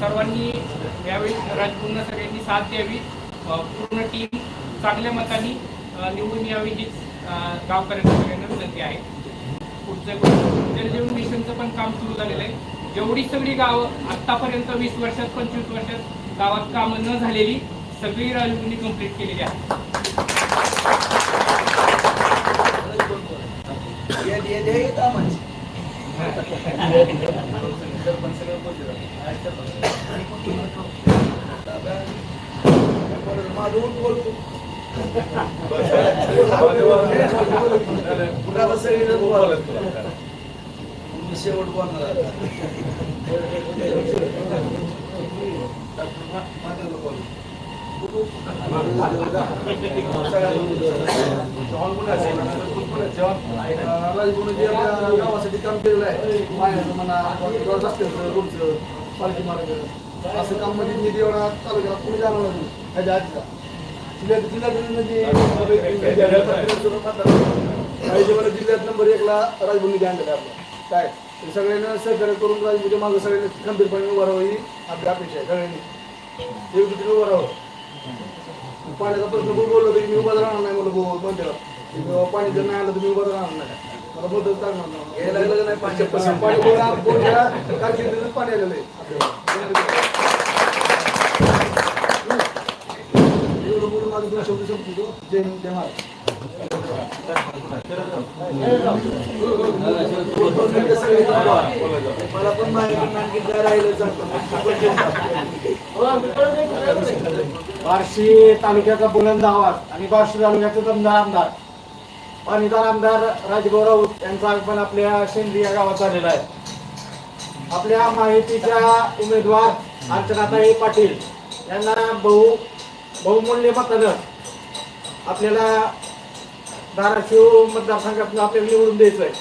सर्वांनी यावेळी राजपूर्ण सगळ्यांनी साथ द्यावी पूर्ण टीम चांगल्या मतांनी निवडून यावी हीच गावकऱ्यांना सगळ्यांना विनंती आहे पुढचं जलजीवन मिशनचं पण काम सुरू झालेलं आहे जेवढी सगळी गावं आत्तापर्यंत वीस वर्षात पंचवीस वर्षात गावात कामं न झालेली सगळी राजभूमी कंप्लीट केलेली आहे आहेत शेवट बोलणार गावासाठी काम केलेलं आहे मायाचं म्हणा रस्त्याचं रोडचं पालखी मार्ग असं काम म्हणजे निधी एवढा तालुक्याला कुणी जाणार नाही ह्याच्या आधीचा जिल्ह्यात जिल्ह्यात म्हणजे काही जेव्हा जिल्ह्यात नंबर एकला राजभूमी ध्यान दिलं आपलं काय ते सगळ्यांना सहकार्य करून राजभूमीच्या मागं सगळ्यांनी खंबीरपणे उभं राहावं ही आपली अपेक्षा आहे सगळ्यांनी एकत्रित उभं राहावं पाण्याचा प्रश्न खूप बोललो होतो की मी उभा राहणार नाही मला भाऊ पाणी जर नाही आलं मी उभा राहणार नाही. मला बोलतच टाकणार नाही यायला लागलं नाही पाणी? पाणी बोला बोलल्या कारकिर्दीतच पाणी आलेलं आहे. आपल्याला. एवढं बोलून माझं दोन शब्द संपतो जय हिंद जय महाराज मला पण माहिती आणखी काय राहिलं बार्शी तालुक्याचा बुलंद आवाज आणि बार्शी तालुक्याचे दमदार आमदार पाणीदार आमदार राजभाऊ राऊत यांचा आगमन आपल्या शेंद्री या गावात आलेला आहे. आपल्या माहितीच्या उमेदवार अर्चनाताई पाटील यांना बहु बहुमूल्य मतदान आपल्याला धाराशिव मतदारसंघातून आपल्याला निवडून द्यायचं आहे.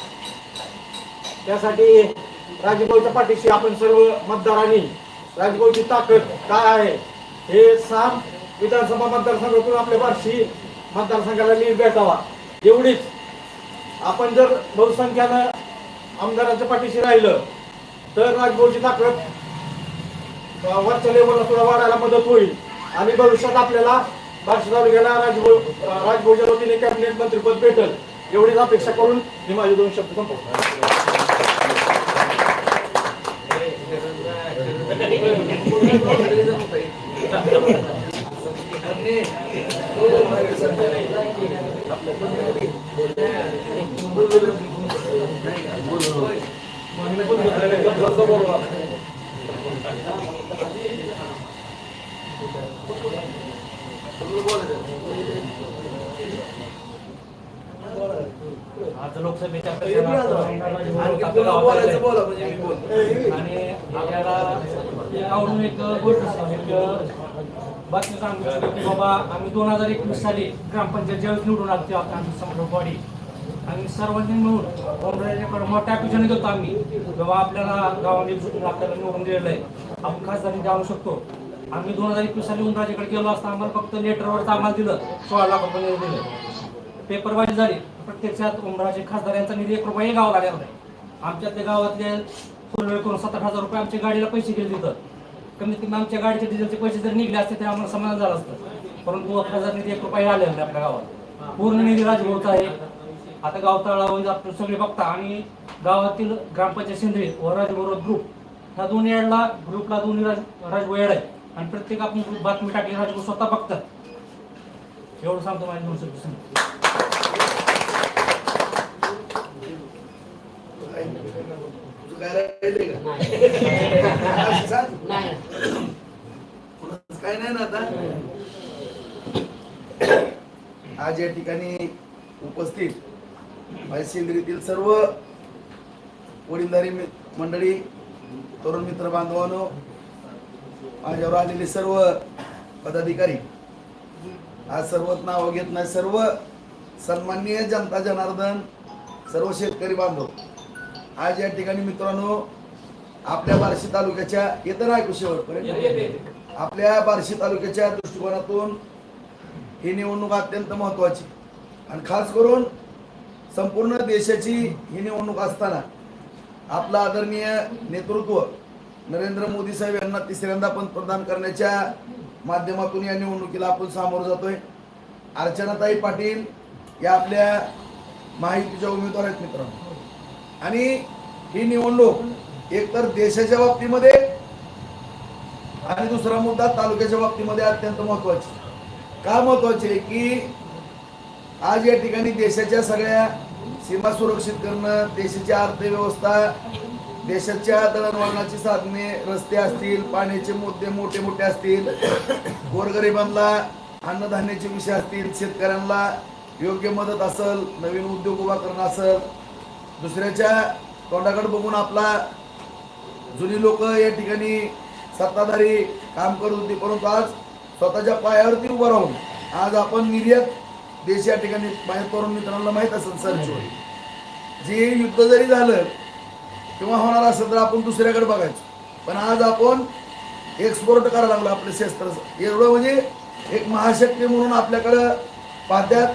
त्यासाठी राजभाऊच्या पाठीशी आपण सर्व मतदारांनी राजभाऊची ताकद काय आहे हे साम विधानसभा मतदारसंघातून आपल्या बार्शी मतदारसंघाला लीड भेटावा. एवढीच आपण जर बहुसंख्यानं आमदारांच्या पाठीशी राहिलं तर राजभाऊची ताकद वरच्या लेवलला सुद्धा वाढायला मदत होईल आणि भविष्यात आपल्याला बार्शी तालुक्याला राजभाऊ अ, राजभाऊच्या वतीने कॅबिनेट मंत्रीपद भेटल एवढीच अपेक्षा करून मी माझे दोन शब्द संपवतो आज लोकसभेच्या म्हणजे आणि आपल्याला एक गोष्ट सांगू, एक बातमी सांगू इच्छितो की बाबा आम्ही दोन हजार एकवीस साली ग्रामपंचायत ज्यावेळेस निवडून आलो तेव्हा आमची समोर बॉडी आणि सर्वांनी मिळून ओमराजाकडे मोठ्या अपेक्षाने देतो आम्ही. बाबा आपल्याला गावाने आपल्याला निवडून दिलेलं आहे. आपण खासदारी जाणू शकतो. आम्ही दोन हजार एकवीस साली उमराजेकडे गेलो असता आम्हाला फक्त लेटरवरच आम्हाला दिलं. सोळा लाख रुपये दिलं पेपरवाजी झाली. प्रत्यक्षात उमराजे खासदार यांचा निधी एक रुपयाही गावाला आलेला नाही. आमच्या त्या गावातले फुलवेळ करून सात आठ हजार रुपये आमच्या गाडीला पैसे गेले तिथं. कमीत कमी आमच्या गाडीचे डिझेलचे पैसे जर निघले असते तर आम्हाला समाधान झालं असतं. परंतु खासदार निधी एक रुपये आले नाही आपल्या गावात पूर्ण निधी राजभोवचा आहे. आता गाव तळावर आपण सगळे बघता आणि गावातील ग्रामपंचायत सेंद्रिय व राजभोर ग्रुप ह्या दोन्ही ॲडला ग्रुपला दोन्ही राज राजभो ॲड आहे. आणि प्रत्येक आपण बातमी टाकली राजभो स्वतः बघतात एवढं सांगतो माझ्या दोन शब्द सांगतो तुझं आहे ना आता? आज या ठिकाणी उपस्थित माझ्या सर्व वडीलधारी मंडळी तरुण मित्र बांधवांनो माझ्यावर आलेले सर्व पदाधिकारी आज सर्वच नाव घेत नाही सर्व सन्माननीय जनता जनार्दन सर्व शेतकरी बांधव आज या ठिकाणी मित्रांनो आपल्या बार्शी तालुक्याच्या येतं ना ऐकू शेवटपर्यंत. आपल्या बार्शी तालुक्याच्या दृष्टिकोनातून ही निवडणूक अत्यंत महत्वाची आणि खास करून संपूर्ण देशाची ही निवडणूक असताना आपलं आदरणीय नेतृत्व नरेंद्र मोदी साहेब यांना तिसऱ्यांदा पंतप्रधान करण्याच्या माध्यमातून या निवडणुकीला आपण सामोरं जातोय. अर्चनाताई पाटील या आपल्या माहितीच्या उमेदवार आहेत मित्रांनो. आणि ही निवडणूक एकतर देशाच्या बाबतीमध्ये आणि दुसरा मुद्दा तालुक्याच्या बाबतीमध्ये अत्यंत महत्वाची का महत्त्वाचे आहे की आज या ठिकाणी देशाच्या सगळ्या सीमा सुरक्षित करणं देशाची अर्थव्यवस्था देशाच्या दळणवळणाची साधने रस्ते असतील पाण्याचे मुद्दे मोठे मोठे असतील गोरगरिबांना अन्नधान्याचे विषय असतील शेतकऱ्यांना योग्य मदत असेल नवीन उद्योग उभा करणं असेल दुसऱ्याच्या तोंडाकडे बघून आपला जुनी लोक या ठिकाणी सत्ताधारी काम करत होती परंतु आज स्वतःच्या पायावरती उभं राहून आज आपण निर्यात देश या ठिकाणी बाहेर करून मित्रांना माहीत असेल सरची जे युद्ध जरी झालं किंवा होणार असेल तर आपण दुसऱ्याकडे बघायचो. पण आज आपण एक्सपोर्ट करायला लागलो आपले शस्त्र. एवढं म्हणजे एक महाशक्ती म्हणून आपल्याकडं पाहत्यात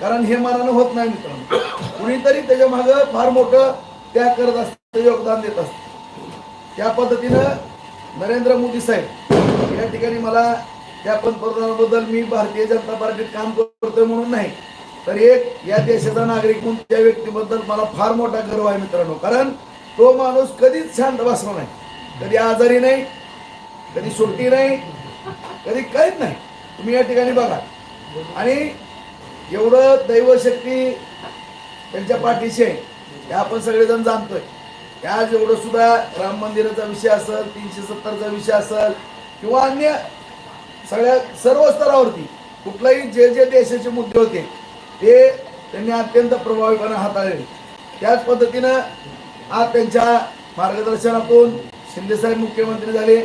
कारण हे मनानं होत नाही मित्रांनो. कुणीतरी त्याच्या मागं फार मोठं त्याग करत असतं योगदान देत असतं. त्या पद्धतीनं नरेंद्र मोदी साहेब या ठिकाणी मला त्या पंतप्रधानाबद्दल मी भारतीय जनता पार्टीत काम करतोय म्हणून नाही तर एक या देशाचा नागरिक म्हणून त्या व्यक्तीबद्दल मला फार मोठा गर्व आहे मित्रांनो. कारण तो माणूस कधीच शांत बसला नाही. कधी आजारी नाही कधी सुट्टी नाही कधी काहीच नाही. तुम्ही या ठिकाणी बघा. आणि एवढं दैवशक्ती त्यांच्या पाठीशी आहे हे आपण सगळेजण जाणतोय. या एवढं सुद्धा राम मंदिराचा विषय असेल तीनशे सत्तरचा विषय असेल किंवा अन्य सगळ्या सर्व स्तरावरती कुठलाही जे जे देशाचे मुद्दे होते ते त्यांनी अत्यंत प्रभावीपणे हाताळले. त्याच पद्धतीनं आज त्यांच्या मार्गदर्शनातून शिंदेसाहेब मुख्यमंत्री झाले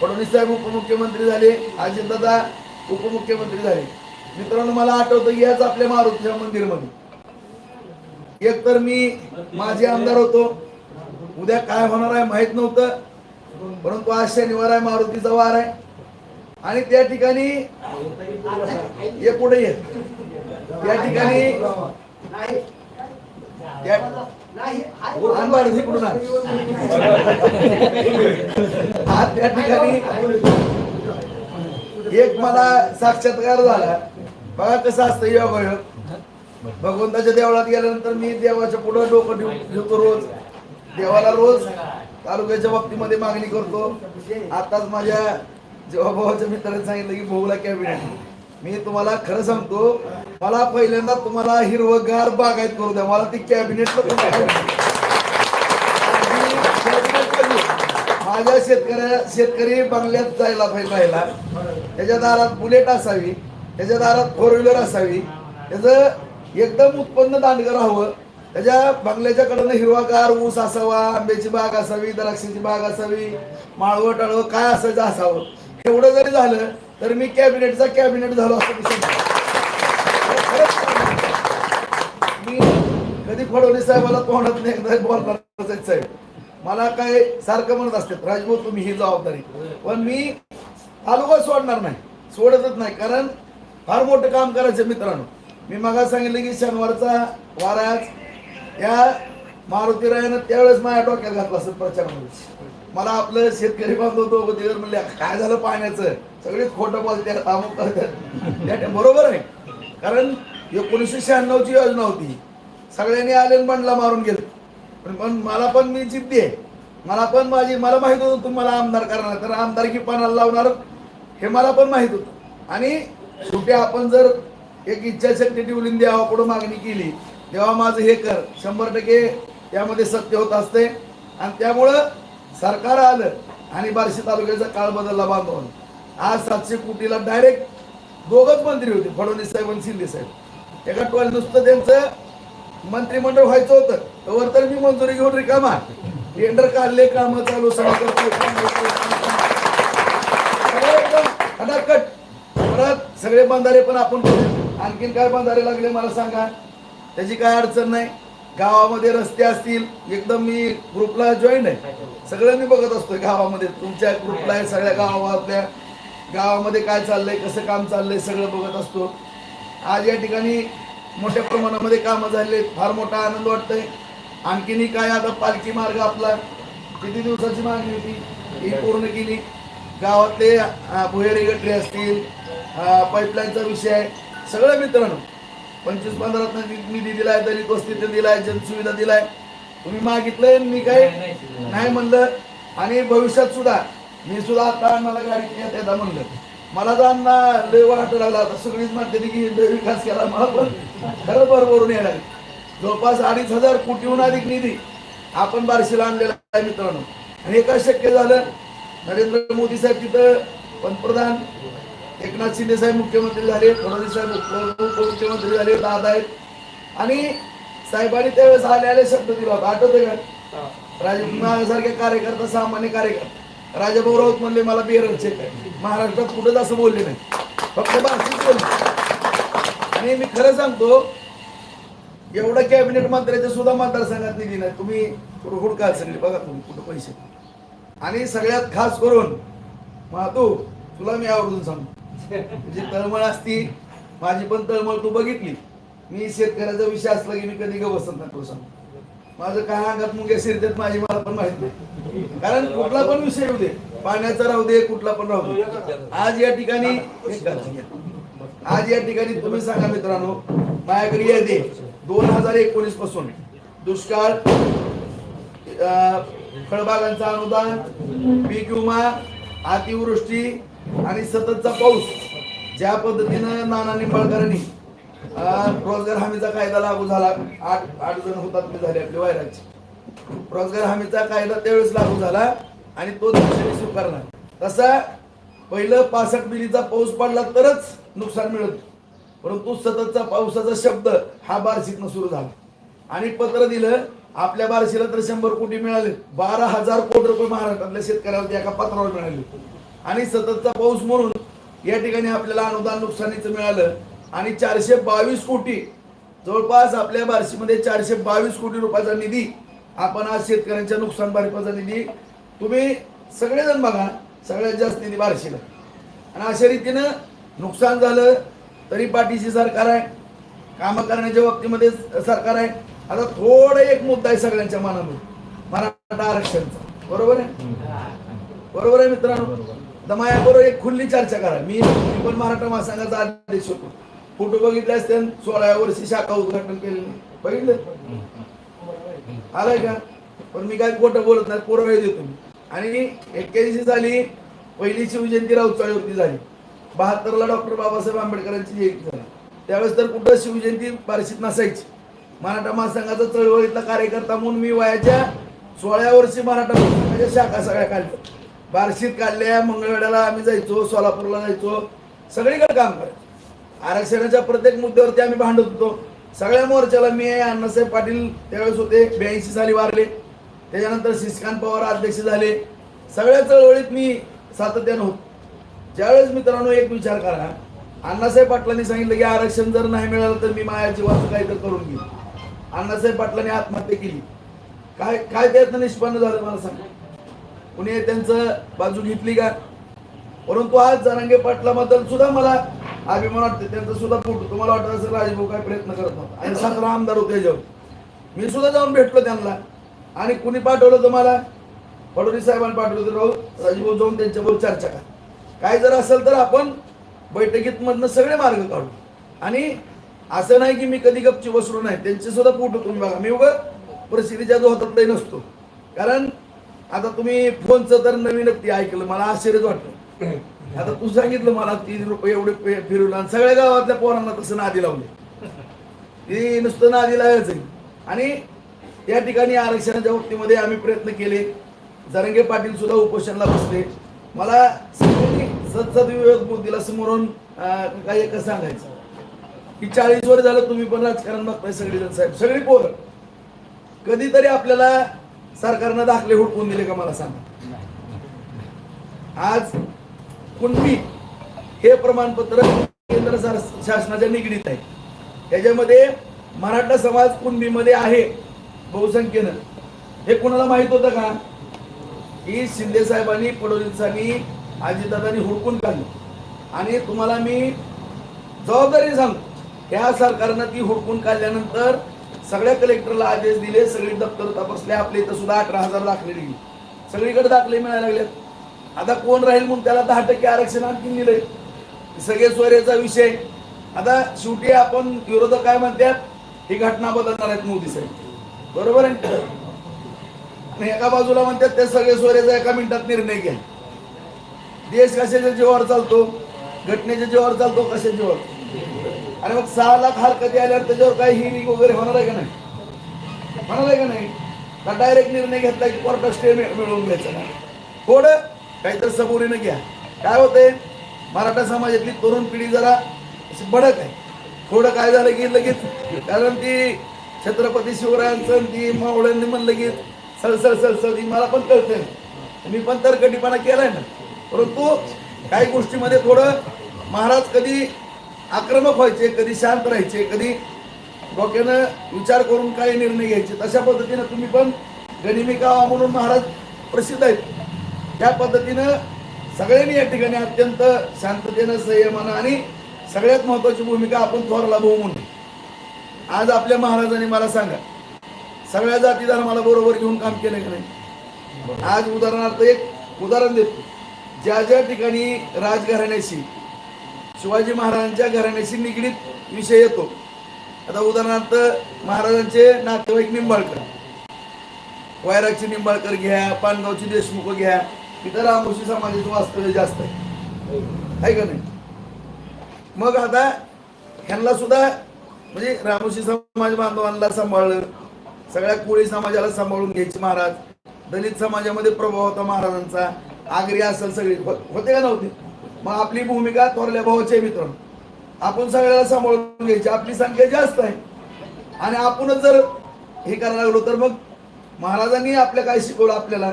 फडणवीस साहेब उपमुख्यमंत्री झाले अजितदादा उपमुख्यमंत्री झाले. मित्रांनो मला आठवतं की याच आपल्या मारुतीच्या मंदिरमध्ये. एक तर मी माझे आमदार होतो उद्या काय होणार आहे माहीत नव्हतं परंतु आज शनिवार आहे मारुतीचा वार आहे. आणि त्या ठिकाणी ये पुढे ये त्या ठिकाणी त्या- इकडून त्या ठिकाणी एक मला साक्षात्कार झाला. बघा कसं असतं योगायोग. भगवंताच्या देवळात गेल्यानंतर मी देवाच्या पुढे डोकं ठेवतो रोज. देवाला रोज तालुक्याच्या बाबतीमध्ये मागणी करतो. आताच माझ्या जेव्हा भावाच्या मित्राने सांगितलं की भाऊला कॅबिनेट मी तुम्हाला खरं सांगतो मला पहिल्यांदा तुम्हाला हिरवगार बागायत करू द्या. मला ती कॅबिनेट माझ्या शेतकऱ्या शेतकरी बंगल्यात जायला पाहिजे राहिला त्याच्या दारात बुलेट असावी त्याच्या दारात फोर व्हीलर असावी. त्याचं एकदम उत्पन्न दांडगर हवं. त्याच्या बंगल्याच्या कडनं हिरवागार ऊस असावा आंब्याची बाग असावी द्राक्षाची बाग असावी माळवं टाळवं काय असायचं असावं? एवढं जरी झालं तर मी कॅबिनेटचा कॅबिनेट झालो असं मी मी कधी फडणवीस साहेबाला तोंडात नाही एकदा बोलणार साहेब. मला काय सारखं म्हणत असतात राजभाऊ तुम्ही ही जबाबदारी. पण मी तालुका सोडणार नाही सोडतच नाही कारण फार मोठं काम करायचं मित्रांनो. मी मगा सांगितलं की शनिवारचा वाराच या मारुती रायानं त्यावेळेस माझ्या डोक्यात घातला असं प्रचारामध्ये. मला आपलं शेतकरी बांधव दोघं दिवस म्हणले काय झालं पाण्याचं? सगळे खोटं बोलते अमुक करतात. बरोबर आहे. कारण एकोणीसशे शहाण्णवची योजना होती. सगळ्यांनी आले बंडला मारून गेलं. पण पण मला पण मी जिद्दी आहे. मला पण माझी मला माहीत होतं तुम्हाला आमदार करणार. तर आमदारकी पानाला लावणार हे मला पण माहीत होतं. आणि शेवटी आपण जर एक इच्छाशक्ती ठेवली देवा पुढे मागणी केली तेव्हा माझं हे कर. शंभर टक्के त्यामध्ये सत्य होत असते. आणि त्यामुळं सरकार आलं आणि बार्शी तालुक्याचा काळ बदलला बांधवून आज सातशे कोटीला डायरेक्ट दोघंच मंत्री होते फडणवीस साहेब आणि शिंदे साहेब. एका टोल नुसतं त्यांचं मंत्रिमंडळ व्हायचं होतं. तोवर तर मी मंजुरी घेऊन रिकामा. टेंडर काढले काम चालू सगळं परत सगळे बंधारे पण आपण करू. आणखीन काय बंधारे लागले मला सांगा? त्याची काय अडचण नाही. गावामध्ये रस्ते असतील एकदम मी ग्रुपला जॉईन आहे. सगळं मी बघत असतोय गावामध्ये. तुमच्या ग्रुपला आहे सगळ्या गावातल्या. गावामध्ये काय चाललंय कसं काम चाललंय सगळं बघत असतो. आज या ठिकाणी मोठ्या प्रमाणामध्ये कामं झाले फार मोठा आनंद वाटतोय. आणखीनही काय आता पालखी मार्ग आपला. किती दिवसाची मागणी होती? ही पूर्ण केली. गावातले भुहेरी भुयारी गटरी असतील पाईपलाईनचा विषय आहे. सगळं मित्रांनो. पंचवीस पंधरा निधी दिलाय दलित वस्तीत दिलाय जनसुविधा दिलाय. तुम्ही मागितलंय मी काय नाही म्हणलं. आणि भविष्यात सुद्धा मी सुद्धा आता मला गाडी येत म्हणलं. मला अण्णा लय वाटू लागला आता सगळीच म्हणते की विकास केला मला पण. खरं बरोबरून लागलं. जवळपास अडीच हजार कोटीहून अधिक निधी आपण बारशीला आणलेला आहे मित्रांनो. आणि हे काय शक्य झालं? नरेंद्र मोदी साहेब तिथं पंतप्रधान एकनाथ शिंदे साहेब मुख्यमंत्री झाले फडणवीस साहेब उप- उपमुख्यमंत्री झाले दादा आहेत. आणि साहेबांनी त्यावेळेस आले शब्द दिला होता आठवते का राजे सारखे कार्यकर्ता सामान्य कार्यकर्ता. राजाभाऊ राऊत म्हणले मला आहे. महाराष्ट्रात कुठंच असं बोलले नाही. फक्त भाषेच बोलले. आणि मी खरं सांगतो एवढं कॅबिनेट मंत्र्याच्या सुद्धा मतदारसंघात निधी नाही. तुम्ही कुठं हुडका सगळे बघा तुम्ही कुठं पैसे. आणि सगळ्यात खास करून महातू तुला मी आवर्जून सांगतो. जी तळमळ असती माझी पण तळमळ तू बघितली. मी शेतकऱ्याचा विषय असला की मी कधी ग बसत नाही तुला माझं काय अंगात मुंग्या शिरतात माझी मला पण माहीत नाही. कारण कुठला पण विषय येऊ दे पाण्याचा राहू दे कुठला पण राहू दे. आज या ठिकाणी आज या ठिकाणी तुम्ही सांगा मित्रांनो माझ्याकडे दे. दोन हजार एकोणीसपासून दुष्काळ अं, फळबागांचं अनुदान पीक विमा अतिवृष्टी आणि सततचा पाऊस ज्या पद्धतीनं नाना निंबाळकरांनी रोजगार हमीचा कायदा लागू झाला. आठ आठ जण होतात झाले आपले वायराचे. रोजगार हमीचा कायदा त्यावेळेस लागू झाला आणि तो देशाने स्वीकारला. तसा पहिलं पासष्ट मिलीचा पाऊस पडला तरच नुकसान मिळत. परंतु सततचा पावसाचा शब्द हा बार्शीतनं सुरू झाला. आणि पत्र दिलं आपल्या बार्शीला तर शंभर कोटी मिळाले. बारा हजार कोटी रुपये महाराष्ट्रातल्या शेतकऱ्याला एका पत्रावर मिळाले. आणि सततचा पाऊस म्हणून या ठिकाणी आपल्याला अनुदान नुकसानीचं मिळालं. आणि चारशे बावीस कोटी जवळपास आपल्या बार्शीमध्ये चारशे बावीस कोटी रुपयाचा निधी आपण आज शेतकऱ्यांच्या नुकसान भरपाईचा निधी तुम्ही सगळेजण बघा सगळ्यात जास्त निधी बार्शीला. आणि अशा रीतीनं नुकसान झालं तरी पाठीशी सरकार आहे कामं करण्याच्या बाबतीमध्ये सरकार आहे. आता थोडा एक मुद्दा आहे सगळ्यांच्या मनामध्ये मराठा आरक्षणचा. बरोबर आहे? बरोबर आहे मित्रांनो? आता माझ्याबरोबर एक खुल्ली चर्चा करा. मी पण मराठा महासंघाचा अध्यक्ष होतो. फोटो बघितले असते सोळाव्या वर्षी शाखा उद्घाटन केलेलं बघितलं? आलाय का? पण मी काय खोटं बोलत नाही पुरावे देतो आणि एक्क्याऐंशी साली पहिली शिवजयंती राऊतचाळीवरती झाली. बहात्तरला डॉक्टर बाबासाहेब आंबेडकरांची जयंती झाली. त्यावेळेस तर कुठं शिवजयंती बार्शीत नसायची. मराठा महासंघाचा चळवळीतला कार्यकर्ता म्हणून मी वयाच्या सोळाव्या वर्षी मराठा महासंघाच्या शाखा सगळ्या काढल्या. बार्शीत काढल्या मंगळवेड्याला आम्ही जायचो सोलापूरला जायचो सगळीकडे काम करायचो. आरक्षणाच्या प्रत्येक मुद्द्यावरती आम्ही भांडत होतो. सगळ्या मोर्चाला मी अण्णासाहेब पाटील त्यावेळेस होते ब्याऐंशी साली वारले. त्याच्यानंतर शशिकांत पवार अध्यक्ष झाले. सगळ्या चळवळीत मी सातत्यानं होतो. ज्यावेळेस मित्रांनो एक विचार करा. अण्णासाहेब पाटलांनी सांगितलं की आरक्षण जर नाही मिळालं तर मी माझ्या जीवाचं काहीतरी करून घेईन. अण्णासाहेब पाटलांनी आत्महत्या केली. काय काय त्यातनं निष्पन्न झालं मला सांगा. कुणी त्यांचं बाजू घेतली का? परंतु आज जरांगे पाटलाबद्दल सुद्धा मला अभिमान वाटते त्यांचं सुद्धा फोटो तुम्हाला वाटत असेल राजभाऊ काय प्रयत्न करत नव्हता आणि सतरा आमदार होते याच्यावर मी सुद्धा जाऊन भेटलो त्यांना. आणि कुणी पाठवलं तुम्हाला? फडणवीस साहेबांनी पाठवलं तर राहू. राजभाऊ जाऊन त्यांच्याबरोबर चर्चा करा. काय जर असेल तर आपण बैठकीतमधनं सगळे मार्ग काढू. आणि असं नाही की मी कधी गपची बसलो नाही. त्यांचे सुद्धा फोटो तुम्ही बघा. मी उगा परिस्थितीच्या जो होतात नसतो. कारण आता तुम्ही फोनचं तर नवीनच ते ऐकलं मला आश्चर्यच वाटलं. आता तू सांगितलं मला तीन रुपये एवढे पे- फिरवलं आणि सगळ्या गावातल्या पोरांना तसं नादी लावले. ती नुसतं नादी लावायचं. आणि या ठिकाणी आरक्षणाच्या बाबतीमध्ये आम्ही प्रयत्न केले. जरंगे पाटील सुद्धा उपोषणला बसले. मला सगळ्यांनी सदसद्विवेक बुद्धीला समोरून काही एक सांगायचं. की चाळीस वर झालं तुम्ही पण राजकारण बघताय सगळेजण साहेब. सगळी पोरं. कधीतरी आपल्याला सरकारनं दाखले हुडकून दिले का मला सांगा? आज कुणबी हे प्रमाणपत्र केंद्र शासनाच्या निगडीत आहे. त्याच्यामध्ये मराठा समाज कुणबीमध्ये आहे बहुसंख्येनं. हे कुणाला माहीत होतं का? की शिंदे साहेबांनी फडणवीसांनी अजितदादांनी हुडकून काढलं. आणि तुम्हाला मी जबाबदारी सांगतो त्या सरकारनं ती हुडकून काढल्यानंतर सगळ्या कलेक्टरला आदेश दिले सगळी दप्तर तपासले आपले इथं सुद्धा अठरा हजार दाखले दिली सगळीकडे दाखले मिळायला लागलेत. आता कोण राहील म्हणून त्याला दहा टक्के आरक्षण आणखी दिलंय. सगळे सोयरेचा विषय. आता शेवटी आपण विरोधक काय म्हणतात? ही घटना बदलणार आहेत मोदी साहेब. बरोबर आहे आणि एका बाजूला म्हणतात ते सगळे सोयरेचा एका मिनिटात निर्णय घ्या. देश कशाच्या जीवावर चालतो? घटनेच्या जीवावर चालतो कशाच्या जीवावर? आणि मग सहा लाख हरकती आल्यावर त्याच्यावर काही हिरिंग वगैरे होणार आहे का नाही? होणार आहे का नाही? का डायरेक्ट निर्णय घेतला की कोर्टात स्टे मिळवून घ्यायचा ना थोडं काहीतरी सबोरीनं घ्या. काय होतंय? मराठा समाजातली तरुण पिढी जरा अशी बडक आहे. थोडं काय झालं की लगेच कारण ती छत्रपती शिवरायांचं ती मावळ्यांनी म्हणलं की सळसळ सळसळ ती मला पण कळते मी पण तर कटीपणा केलाय ना. परंतु काही गोष्टीमध्ये थोडं महाराज कधी आक्रमक व्हायचे कधी शांत राहायचे कधी डोक्यानं विचार करून काही निर्णय घ्यायचे. तशा पद्धतीनं तुम्ही पण गणिमिका म्हणून महाराज प्रसिद्ध आहेत. त्या पद्धतीनं सगळ्यांनी या ठिकाणी अत्यंत शांततेनं संयमानं आणि सगळ्यात महत्वाची भूमिका आपण थोरला भाऊ म्हणून. आज आपल्या महाराजांनी मला सांगा सगळ्या जाती धर्माला बरोबर घेऊन काम केलं की नाही? आज उदाहरणार्थ एक उदाहरण देतो. ज्या ज्या ठिकाणी राजघराण्याशी शिवाजी महाराजांच्या घराण्याशी निगडीत विषय येतो. आता उदाहरणार्थ महाराजांचे नातेवाईक निंबाळकर. वैरागचे निंबाळकर घ्या पानगावची देशमुख घ्या इतर रामोशी समाजाचं वास्तव्य जास्त आहे. आहे का नाही? मग आता ह्यांना सुद्धा म्हणजे रामोशी समाज बांधवांना सांभाळलं सगळ्या कोळी समाजाला सांभाळून घ्यायचे महाराज. दलित समाजामध्ये प्रभाव होता महाराजांचा. आगरी असेल सगळी. हो- होते का नव्हते? मग आपली भूमिका थोरल्या भावाचे मित्र आपण सगळ्याला सांभाळून घ्यायची. आपली संख्या जास्त आहे. आणि आपणच जर हे करायला लागलो तर मग महाराजांनी आपल्या काय शिकवलं आपल्याला?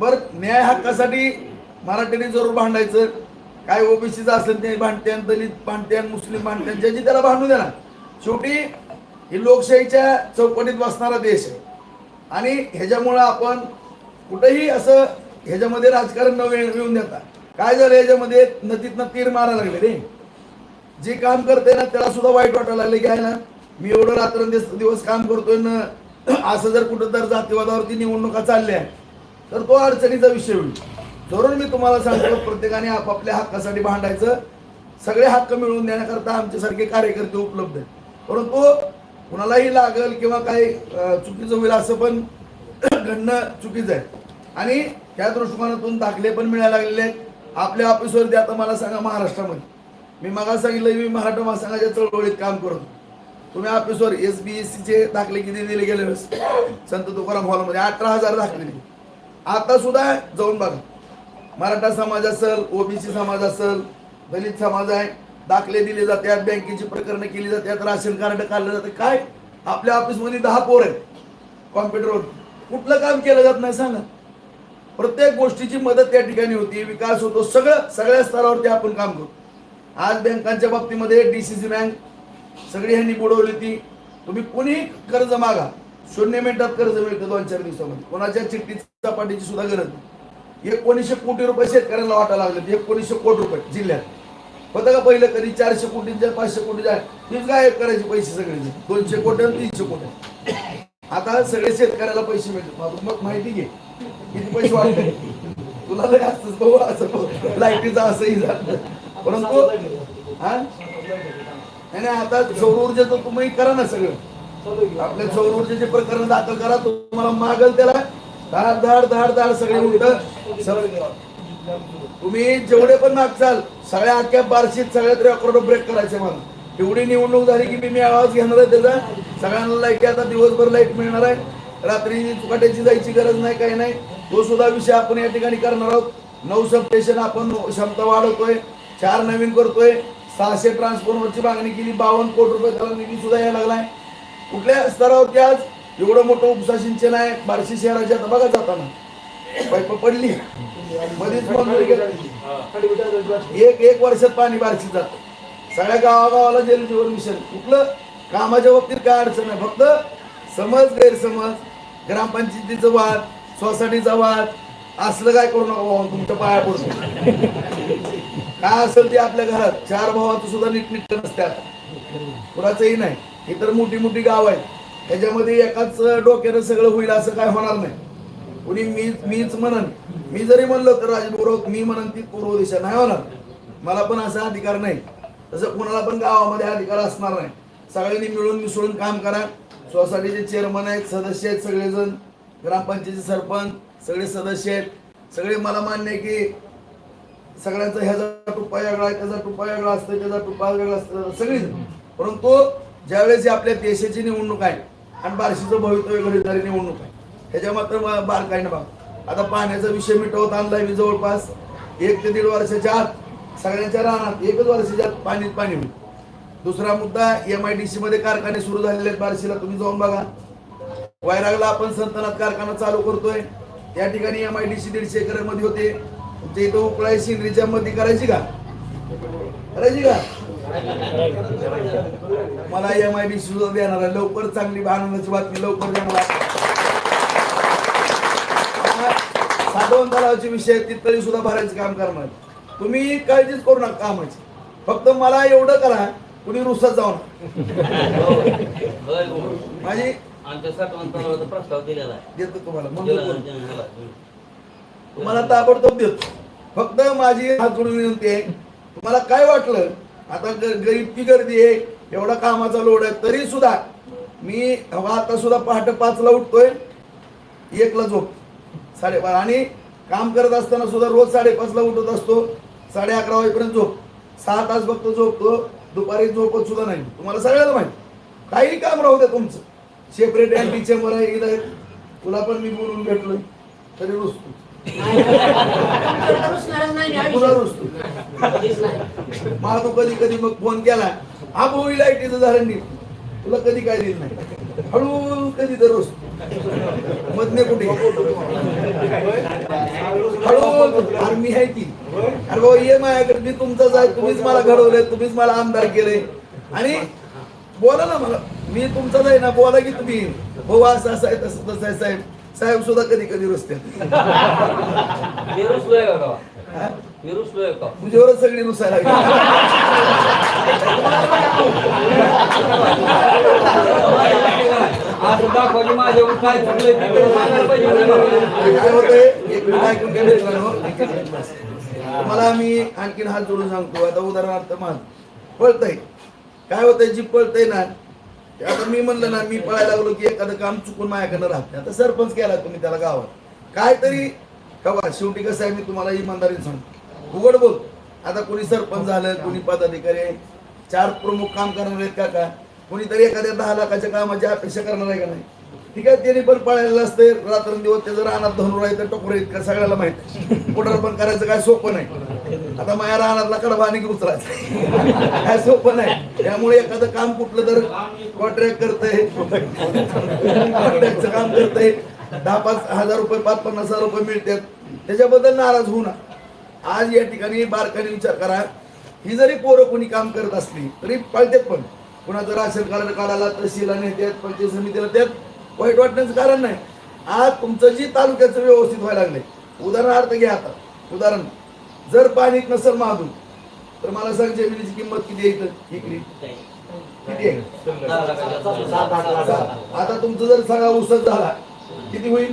बर न्याय हक्कासाठी मराठीने जरूर भांडायचं. काय ओबीसीचं असेल ते भांडत्यान दलित भांडत्यान मुस्लिम भांडत्यान ज्याची त्याला भांडू द्या ना शेवटी ही लोकशाहीच्या चौकटीत बसणारा देश आहे. आणि ह्याच्यामुळं आपण कुठेही असं ह्याच्यामध्ये राजकारण न वेळ देता काय झालं ह्याच्यामध्ये? नदीतनं तीर मारायला लागले रे. जे काम करते ना त्याला सुद्धा वाईट वाटायला लागले की आहे ना मी एवढं रात्रंदिवस दिवस काम करतोय ना असं जर कुठं तर जातीवादावरती निवडणुका चालल्या तर तो अडचणीचा विषय होईल. धरून मी तुम्हाला सांगतो प्रत्येकाने आपापल्या हक्कासाठी भांडायचं. सगळे हक्क मिळवून देण्याकरता आमच्यासारखे कार्यकर्ते उपलब्ध आहेत. परंतु कुणालाही लागल किंवा काही चुकीचं होईल असं पण घडणं चुकीचं आहे. आणि त्या दृष्टिकोनातून दाखले पण मिळायला लागलेले आहेत. आपल्या ऑफिसवरती आता मला सांगा महाराष्ट्रामध्ये. मी मागा सांगितलं मी मराठा महासंघाच्या चळवळीत काम करतो. तुम्ही ऑफिसवर एस बी एस चे दाखले किती दिले गेले वेळेस? संत तुकाराम हॉलमध्ये अठरा हजार दाखले दिले. आता सुद्धा जाऊन बघा. मराठा समाज असेल ओबीसी समाज असेल दलित समाज आहे दाखले दिले जातात बँकेची प्रकरणं केली जातात राशन कार्ड काढलं जातं. काय? आपल्या ऑफिसमध्ये दहा पोर आहेत. कॉम्प्युटरवर कुठलं काम केलं जात नाही सांगा. प्रत्येक गोष्टीची मदत त्या ठिकाणी होती विकास होतो सगळं सगळ्या स्तरावरती आपण काम करतो. आज बँकांच्या बाबतीमध्ये डीसीसी बँक सगळी ह्यांनी बुडवली ती. तुम्ही कोणीही कर्ज मागा शून्य मिनिटात कर्ज मिळतं दोन चार दिवसामध्ये. कोणाच्या चिठ्ठी चपाटीची सुद्धा गरज नाही. एकोणीसशे कोटी रुपये शेतकऱ्यांना वाटायला लागले एकोणीसशे कोटी रुपये जिल्ह्यात. होतं का पहिलं कधी चारशे कोटींच्या पाचशे कोटीच्या तीच गायब करायचे पैसे सगळे दोनशे कोटी आणि तीनशे कोटी. आता सगळे शेतकऱ्याला पैसे मिळतात. मग माहिती घे. किती पैसे वाटले तुला लय असतच भाऊ असं लाईटीचा असंही झालं. परंतु हा? नाही आता सौर ऊर्जेचं तुम्ही करा ना सगळं. आपल्या सौर ऊर्जेचे प्रकरण दाखल करा. तुम्हाला मागल त्याला धाड धाड धाड धाड सगळे उलट तुम्ही जेवढे पण मागचाल सगळ्या अख्ख्या बारशीत सगळ्यात रेकॉर्ड ब्रेक करायचे मला एवढी निवडणूक झाली की मी मी आवाज घेणार आहे त्याचा. सगळ्यांना लाइट आता दिवसभर लाइट मिळणार आहे. रात्री चुकाट्याची जायची गरज नाही काही नाही. तो सुद्धा विषय आपण या ठिकाणी करणार आहोत. नऊ सब स्टेशन आपण क्षमता वाढवतोय चार नवीन करतोय. सहाशे ट्रान्सफॉर्मरची मागणी केली बावन्न कोटी रुपये त्याला निधी सुद्धा यायला लागलाय. कुठल्या स्तरावरती आज एवढं मोठं उपसा सिंचन आहे बार्शी शहराच्या आता बघा जाताना. पाईप पडली. मध्येच मंजुरी. एक एक वर्षात पाणी बारशी जात. सगळ्या गावागावाला जल जीवन मिशन. कुठलं? कामाच्या बाबतीत काय अडचण नाही. फक्त समज गैरसमज ग्रामपंचायतीचं वाद सोसायटीचा वाद असलं काय करू नका भाऊ तुमच्या पाया पडतो काय असेल ते आपल्या घरात चार भावाचं सुद्धा नीटनिट नसते कुणाचंही नाही. ही तर मोठी मोठी गाव आहेत. त्याच्यामध्ये एकाच डोक्यानं सगळं होईल असं काय होणार नाही. कुणी मी मीच म्हणन. मी जरी म्हणलो तर राजपूर्वक मी म्हणन ती पूर्व दिशा नाही होणार. मला पण असा अधिकार नाही. तसं कुणाला पण गावामध्ये अधिकार असणार नाही. सगळ्यांनी मिळून मिसळून काम करा. सोसायटीचे चेअरमन आहेत सदस्य आहेत सगळेजण. ग्रामपंचायतीचे सरपंच सगळे सदस्य आहेत. सगळे मला मान्य आहे की सगळ्यांचा ह्याचा टुप्पा वेगळा आहे त्याचा टुप्पा वेगळा असतो त्याचा टुप्पा वेगळा असतं सगळीच परंतु ज्यावेळेस आपल्या देशाची निवडणूक आहे आणि बार्शीचं भवितव्य घडीदारी निवडणूक आहे. ह्याच्या मात्र ब- बारकाईनं बघा. आता पाण्याचा विषय मिटवत आणलाय मी जवळपास. एक ते दीड वर्षाच्या आत सगळ्यांच्या रानात एकच वर्षाच्या आत पाणीत पाणी होईल. दुसरा मुद्दा एम आय डी सी मध्ये कारखाने सुरू झालेले आहेत बारशीला. तुम्ही जाऊन बघा. वैरागला आपण संतनात कारखाना चालू करतोय. त्या ठिकाणी एम आय डी सी दीडशे एकरमध्ये होते. तुमच्या इथं उकळाय सिंद्रीच्या मध्ये करायची का? करायची का? मला एम आय डी सी सुद्धा देणार आहे. लवकर चांगली आनंदाची बातमी लवकर देणार आहे. तलावाचे विषय आहेत, सुद्धा भरायचं काम करणार. तुम्ही काळजीच करू नका कामाची. फक्त मला एवढं करा कुणी रुसात जाऊ नका माझी आमच्या साठवण प्रस्ताव दिलेला आहे. देतो तुम्हाला मंजूर करून. तुम्हाला ताबडतोब देतो. फक्त माझी हात जोडून विनंती आहे तुम्हाला काय वाटलं? आता ग- गरीबची गर्दी आहे एवढा कामाचा लोड आहे तरी सुद्धा मी हवा आता सुद्धा पहाटे पाचला उठतोय एकला झोप. साडेबारा. आणि काम करत असताना सुद्धा रोज साडेपाचला उठत असतो साडे अकरा वाजेपर्यंत झोप. सहा तास फक्त झोपतो दुपारी झोपत सुद्धा नाही. तुम्हाला सगळ्याला माहिती. काही काम राहू द्या तुमचं. सेपरेट अँटी चेंबर आहे इथं तुला पण मी बोलून भेटलोय. तरी रुसतो. रुसतो. मला तू कधी कधी मग फोन केला हा भाऊ लाईटीचं झालं नीट. तुला कधी काय दिलं नाही. हळू कधी रुसतो मधने कुठे? हळू मी आहे की अरे भाऊ ये माझ्याकडे मी तुमचाच आहे तुम्हीच मला घडवलंय तुम्हीच मला आमदार केले आणि बोला ना मला मी तुमचाच आहे ना बोला की तुम्ही. हो असं असं आहे तसं तसं आहे साहेब. साहेब सुद्धा कधी कधी रुसते तुझ्यावरच सगळी रुसायला लागली. दाखवली काय चुकलंय सांगायला पाहिजे तुम्हाला मी आणखीन हात जोडून सांगतो. आता उदाहरणार्थ माझ पळतय. काय होतंय? जी पळतय ना आता मी म्हणलं ना मी पळायला लागलो की एखादं काम चुकून माझ्याकडनं राहते आता सरपंच केला तुम्ही त्याला गावात. काहीतरी कवा शेवटी कसं आहे मी तुम्हाला इमानदारीने सांगतो. उघड बोल. आता कोणी सरपंच झालं कोणी पदाधिकारी चार प्रमुख काम करणार आहेत का का? कोणीतरी एखाद्या दहा लाखाच्या कामाची अपेक्षा करणार आहे का नाही? ठीक आहे त्यांनी पण पळायला असते रात्रंदिवस त्याचं रानात धनुर आहे तर टोकर इतकं सगळ्याला माहीत. पोटर पण करायचं काय सोपं नाही. आता माझ्या रानातला कडबा आणि उचलायचं काय सोपं नाही. त्यामुळे एखादं काम कुठलं तर कॉन्ट्रॅक्ट करतंय. कॉन्ट्रॅक्टचं काम करतंय. दहा पाच हजार रुपये पाच पन्नास हजार रुपये मिळतात. त्याच्याबद्दल नाराज होऊ ना आज या ठिकाणी बारकाने विचार करा. ही जरी पोरं कोणी काम करत असली तरी पळतात पण. कुणाचं राशन कार्ड काढायला तहसीलला नेत्यात पंचायत समितीला त्यात वाईट वाटण्याचं कारण नाही. आज तुमचं जी तालुक्याचं व्यवस्थित व्हायला लागले उदाहरणार्थ घ्या आता. उदाहरण जर पाणी नसेल महादूर तर मला सांग जमिनीची किंमत किती आहे इथं? इकडे. किती आहे? आता तुमचं जर सगळा उसत झाला किती होईल?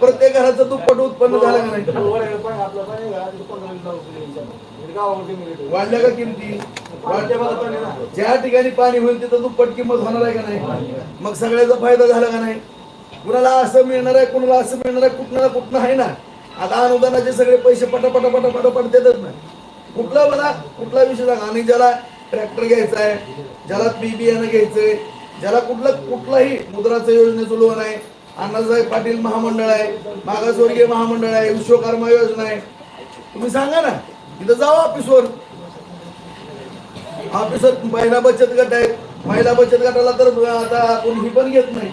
प्रत्येक घराचं दुप्पट उत्पन्न झालं का नाही? वाढल्या का किमती? ज्या ठिकाणी पाणी होईल तिथं दुप्पट किंमत होणार आहे का नाही? मग सगळ्याचा फायदा झाला का नाही? कुणाला असं मिळणार आहे कुणाला असं मिळणार आहे कुठं कुठनं कुठं आहे ना? आता अनुदानाचे सगळे पैसे पटापट पटापट देतच नाही ना. कुठला मला कुठला विषय सांगा. आणि ज्याला ट्रॅक्टर घ्यायचा आहे ज्याला बी बियाणं घ्यायचंय ज्याला कुठलं कुठलाही मुद्राचं योजनेचं लोन आहे अण्णासाहेब पाटील महामंडळ आहे मागासवर्गीय महामंडळ आहे विश्वकर्मा योजना आहे. तुम्ही सांगा ना. तिथं जाऊ ऑफिसवर. ऑफिसर महिला बचत गट आहे महिला बचत गटाला तर आता आपण ही पण घेत नाही.